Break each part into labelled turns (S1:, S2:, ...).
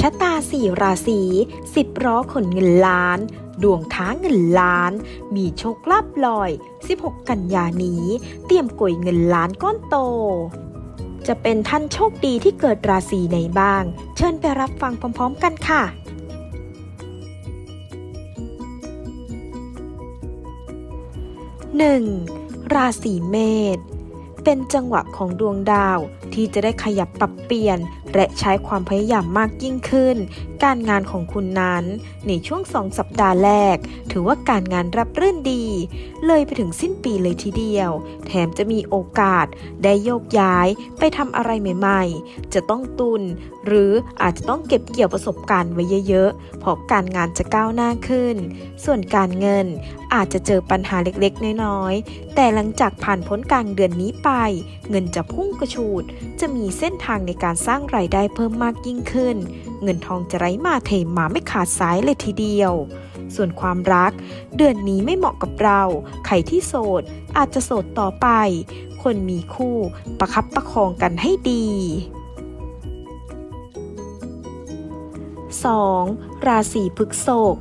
S1: ชะตาสี่ราศีสิบล้อขนเงินล้าน ดวงท้าเงินล้าน มีโชคลาภลอย 16 กันยานี้ เตรียมกยเงินล้านก้อนโต จะเป็นท่านโชคดีที่เกิดราศีไหนบ้าง เชิญไปรับฟังพร้อมๆกันค่ะ 1. ราศีเมษ เป็นจังหวะของดวงดาวที่จะได้ขยับปรับเปลี่ยน และใช้ความพยายามมากยิ่งขึ้น การงานของคุณนั้น ในช่วงสองสัปดาห์แรก ถือว่าการงานรับรื่นดี เลยไปถึงสิ้นปีเลยทีเดียว แถมจะมีโอกาสได้โยกย้ายไปทำอะไรใหม่ๆ จะต้องตุน หรืออาจจะต้องเก็บเกี่ยวประสบการณ์ไว้เยอะๆเพราะการงานจะก้าวหน้าขึ้น ส่วนการเงินอาจจะเจอปัญหาเล็กๆ น้อยๆ แต่หลังจากผ่านพ้นกลางเดือนนี้ไป เงินจะพุ่งกระฉูด จะมีเส้นทางในการสร้างรายได้เพิ่มมากยิ่งขึ้น เงินทองจะไหลมาเทมาไม่ขาดสายเลยทีเดียว ส่วนความรัก เดือนนี้ไม่เหมาะกับเรา ใครที่โสด อาจจะโสดต่อไป คนมีคู่ประคับประคองกันให้ดี 2. ราศีพฤษภ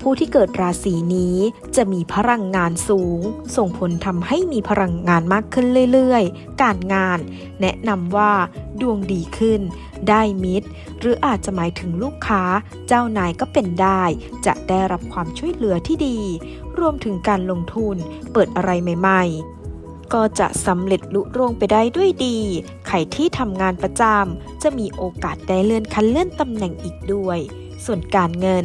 S1: ผู้ที่เกิดราศีนี้จะมีพลังงานสูง ส่งผลทำให้มีพลังงานมากขึ้นเรื่อยๆ การงาน แนะนำว่าดวงดีขึ้น ได้มิตร หรืออาจจะหมายถึงลูกค้า เจ้านายก็เป็นได้ จะได้รับความช่วยเหลือที่ดี รวมถึงการลงทุน เปิดอะไรใหม่ ๆก็จะสำเร็จลุล่วงไปได้ด้วยดี ใครที่ทำงานประจำจะมีโอกาสได้เลื่อนขั้นเลื่อนตำแหน่งอีกด้วย ส่วนการเงิน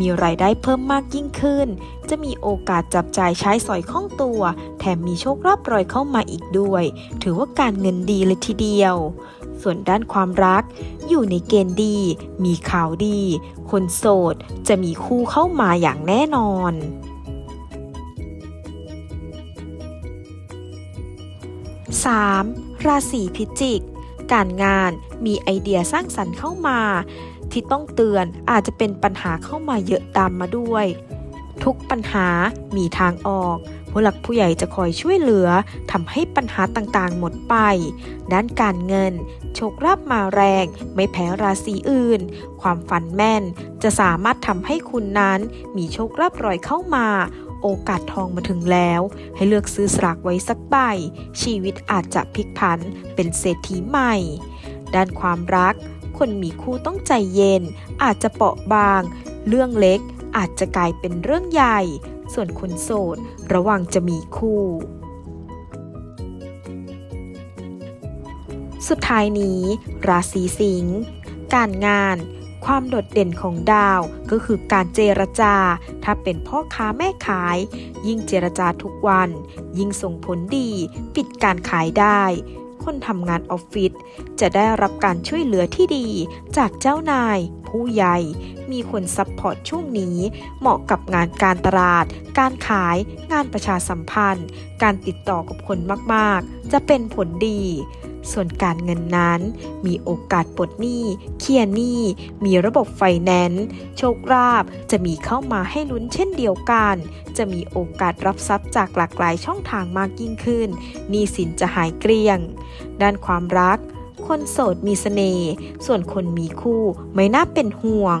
S1: มีรายได้เพิ่มมากยิ่งขึ้น จะมีโอกาสจับจ่ายใช้สอยคล่องตัว แถมมีโชคลาภรอยเข้ามาอีกด้วย ถือว่าการเงินดีเลยทีเดียว ส่วนด้านความรัก อยู่ในเกณฑ์ดี มีข่าวดี คนโสด จะมีคู่เข้ามาอย่างแน่นอน 3. ราศีพิจิก การงานมีไอเดียสร้างสรรค์เข้ามา ที่ต้องเตือนอาจจะเป็นปัญหาเข้ามาเยอะตามมาด้วย ทุกปัญหามีทางออก ผู้หลักผู้ใหญ่จะคอยช่วยเหลือทำให้ปัญหาต่างๆ หมดไป ด้านการเงิน โชคลาภมาแรง ไม่แพ้ราศีอื่น ความฝันแม่น จะสามารถทำให้คุณนั้นมีโชคลาภรอยเข้ามาโอกาสทองมาถึงแล้ว ให้เลือกซื้อสลากไว้สักใบ ชีวิตอาจจะพลิกผันเป็นเศรษฐีใหม่ ด้านความรัก คนมีคู่ต้องใจเย็น อาจจะเปราะบาง เรื่องเล็กอาจจะกลายเป็นเรื่องใหญ่ ส่วนคนโสด ระวังจะมีคู่ สุดท้ายนี้ ราศีสิงห์การงานความโดดเด่นของดาวก็คือการเจรจา ถ้าเป็นพ่อค้าแม่ขาย ยิ่งเจรจาทุกวัน ยิ่งส่งผลดี ปิดการขายได้ คนทำงานออฟฟิศจะได้รับการช่วยเหลือที่ดี จากเจ้านาย ผู้ใหญ่ มีคนซัพพอร์ตช่วงนี้ เหมาะกับงานการตลาด การขาย งานประชาสัมพันธ์ การติดต่อกับคนมากๆ จะเป็นผลดี ส่วนการเงินนั้น มีโอกาสปลดหนี้ เคลียร์หนี้ มีระบบไฟแนนซ์ โชคลาภจะมีเข้ามาให้ลุ้นเช่นเดียวกัน จะมีโอกาสรับทรัพย์จากหลากหลายช่องทางมากยิ่งขึ้น หนี้สินจะหายเกลี้ยง ด้านความรัก คนโสดมีเสน่ห์ ส่วนคนมีคู่ไม่น่าเป็นห่วง